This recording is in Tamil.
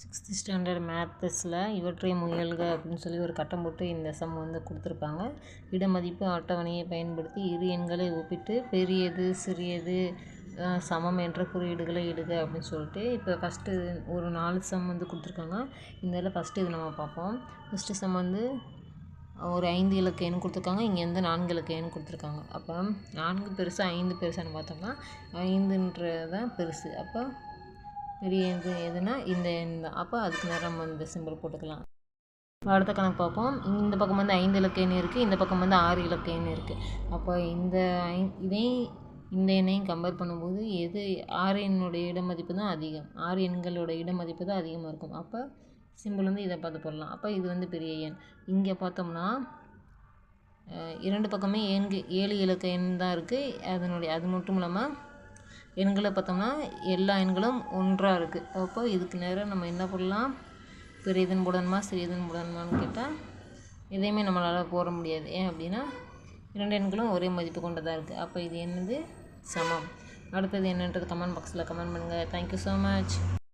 சிக்ஸ்த்து ஸ்டாண்டர்ட் மேத்ஸில் இவற்றை முயல்க அப்படின்னு சொல்லி ஒரு கட்டம் போட்டு இந்த சம் வந்து கொடுத்துருப்பாங்க. இடமதிப்பு அட்டவணையை பயன்படுத்தி இரு எண்களை ஒப்பிட்டு பெரியது சிறியது சமம் என்ற குறியீடுகளை இடுக அப்படின்னு சொல்லிட்டு இப்போ ஃபஸ்ட்டு ஒரு நாலு சம் வந்து கொடுத்துருக்காங்க. இந்த இதில் ஃபஸ்ட்டு இது நம்ம பார்ப்போம். ஃபஸ்ட்டு சம் வந்து ஒரு ஐந்து இலக்க எண் கொடுத்துருக்காங்க. இங்கே வந்து நான்கு இலக்க எண் கொடுத்துருக்காங்க. அப்போ நான்கு பெருசு ஐந்து பெருசான்னு பார்த்தோம்னா ஐந்துன்றதான் பெருசு. அப்போ பெரிய இது எதுனா இந்த எண் தான் அப்போ அதுக்கு நேரம் நம்ம இந்த சிம்பிள் போட்டுக்கலாம். வாரத்தை அடுத்த கணக்கு பார்ப்போம். இந்த பக்கம் வந்து ஐந்து இலக்க இருக்குது இந்த பக்கம் வந்து ஆறு இலக்க இருக்குது அப்போ இந்த ஐ இதே இந்த எண்ணையும் கம்பேர் பண்ணும்போது எது ஆறு எண்ணுடைய இடமதிப்பு தான் அதிகம். ஆறு எண்களோட இடமதிப்பு தான் அதிகமாக இருக்கும். அப்போ சிம்பிள் வந்து இதை பார்த்து போடலாம். அப்போ இது வந்து பெரிய எண். இங்கே பார்த்தோம்னா இரண்டு பக்கமே ஏன்கு ஏழு இலக்க எண் தான் இருக்குது அதனுடைய அது மட்டும் இல்லாமல் எண்களை பார்த்தோம்னா எல்லா எண்களும் ஒன்றாக இருக்குது அப்போ இதுக்கு நேரம் நம்ம என்ன பண்ணலாம் பெரியதன் புடன்மா சிறியதன் புடன்மான்னு கேட்டால் எதையுமே நம்மளால் போட முடியாது. ஏன் அப்படின்னா இரண்டு எண்களும் ஒரே மதிப்பு கொண்டதாக இருக்குது அப்போ இது என்னது? சமம். அடுத்தது என்னன்றது கமெண்ட் பாக்ஸில் கமெண்ட் பண்ணுங்கள் தேங்க்யூ ஸோ மச்